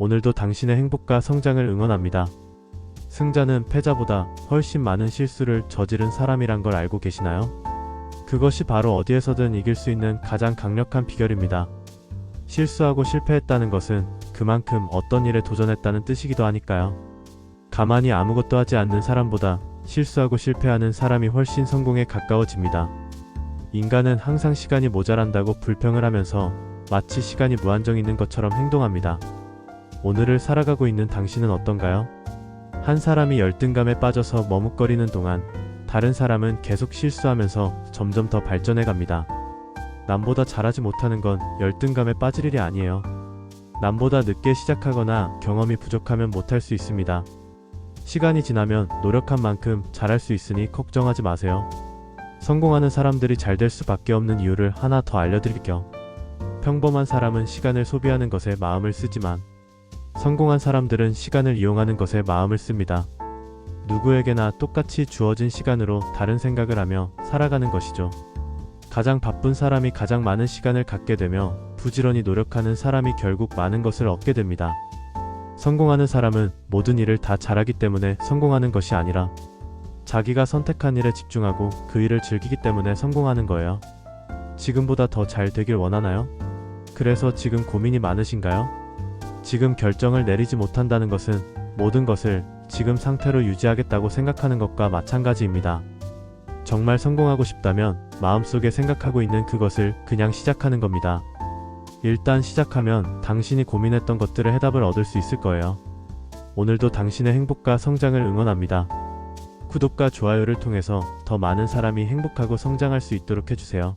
오늘도 당신의 행복과 성장을 응원합니다. 승자는 패자보다 훨씬 많은 실수를 저지른 사람이란 걸 알고 계시나요? 그것이 바로 어디에서든 이길 수 있는 가장 강력한 비결입니다. 실수하고 실패했다는 것은 그만큼 어떤 일에 도전했다는 뜻이기도 하니까요. 가만히 아무것도 하지 않는 사람보다 실수하고 실패하는 사람이 훨씬 성공에 가까워집니다. 인간은 항상 시간이 모자란다고 불평을 하면서 마치 시간이 무한정 있는 것처럼 행동합니다. 오늘을 살아가고 있는 당신은 어떤가요? 한 사람이 열등감에 빠져서 머뭇거리는 동안 다른 사람은 계속 실수하면서 점점 더 발전해 갑니다. 남보다 잘하지 못하는 건 열등감에 빠질 일이 아니에요. 남보다 늦게 시작하거나 경험이 부족하면 못할 수 있습니다. 시간이 지나면 노력한 만큼 잘할 수 있으니 걱정하지 마세요. 성공하는 사람들이 잘 될 수밖에 없는 이유를 하나 더 알려드릴게요. 평범한 사람은 시간을 소비하는 것에 마음을 쓰지만 성공한 사람들은 시간을 이용하는 것에 마음을 씁니다. 누구에게나 똑같이 주어진 시간으로 다른 생각을 하며 살아가는 것이죠. 가장 바쁜 사람이 가장 많은 시간을 갖게 되며 부지런히 노력하는 사람이 결국 많은 것을 얻게 됩니다. 성공하는 사람은 모든 일을 다 잘하기 때문에 성공하는 것이 아니라 자기가 선택한 일에 집중하고 그 일을 즐기기 때문에 성공하는 거예요. 지금보다 더 잘 되길 원하나요? 그래서 지금 고민이 많으신가요? 지금 결정을 내리지 못한다는 것은 모든 것을 지금 상태로 유지하겠다고 생각하는 것과 마찬가지입니다. 정말 성공하고 싶다면 마음속에 생각하고 있는 그것을 그냥 시작하는 겁니다. 일단 시작하면 당신이 고민했던 것들의 해답을 얻을 수 있을 거예요. 오늘도 당신의 행복과 성장을 응원합니다. 구독과 좋아요를 통해서 더 많은 사람이 행복하고 성장할 수 있도록 해주세요.